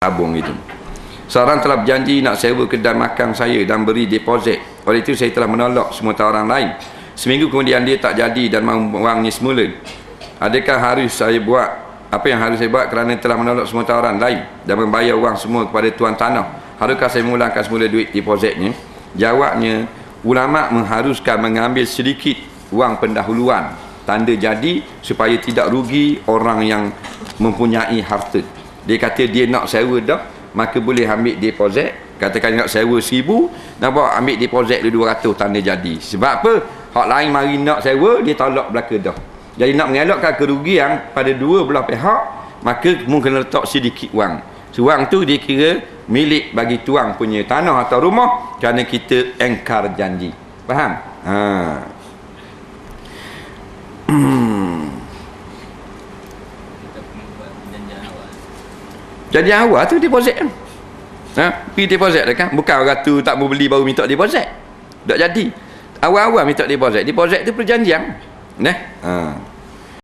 tabung itu. Seorang telah berjanji nak sewa kedai makan saya dan beri deposit. Oleh itu saya telah menolak semua tawaran lain. Seminggu kemudian dia tak jadi dan mahu wangnya semula. Adakah harus saya buat apa yang harus saya buat kerana telah menolak semua tawaran lain dan membayar wang semua kepada tuan tanah? Haruskah saya mengulangkan semula duit depositnya? Jawabnya, ulama mengharuskan mengambil sedikit wang pendahuluan tanda jadi supaya tidak rugi orang yang mempunyai harta dia kata dia nak sewa dah maka boleh ambil deposit. Katakan nak sewa seribu bawa ambil deposit dua ratus tanda jadi. Sebab apa? Hak lain mari nak sewa dia tolak belaka dah. Jadi nak mengelakkan kerugian pada dua belah pihak maka mungkin letak sedikit wang. Wang tu dia kira milik bagi tuang punya tanah atau rumah kerana kita engkar janji. Faham? Ha Jadi awal tu deposit kan. Ha? Pergi deposit dah kan. Bukan orang tu tak mau beli baru minta deposit. Tak jadi. Awal-awal minta deposit. Deposit tu perjanjian. Nah. Ha.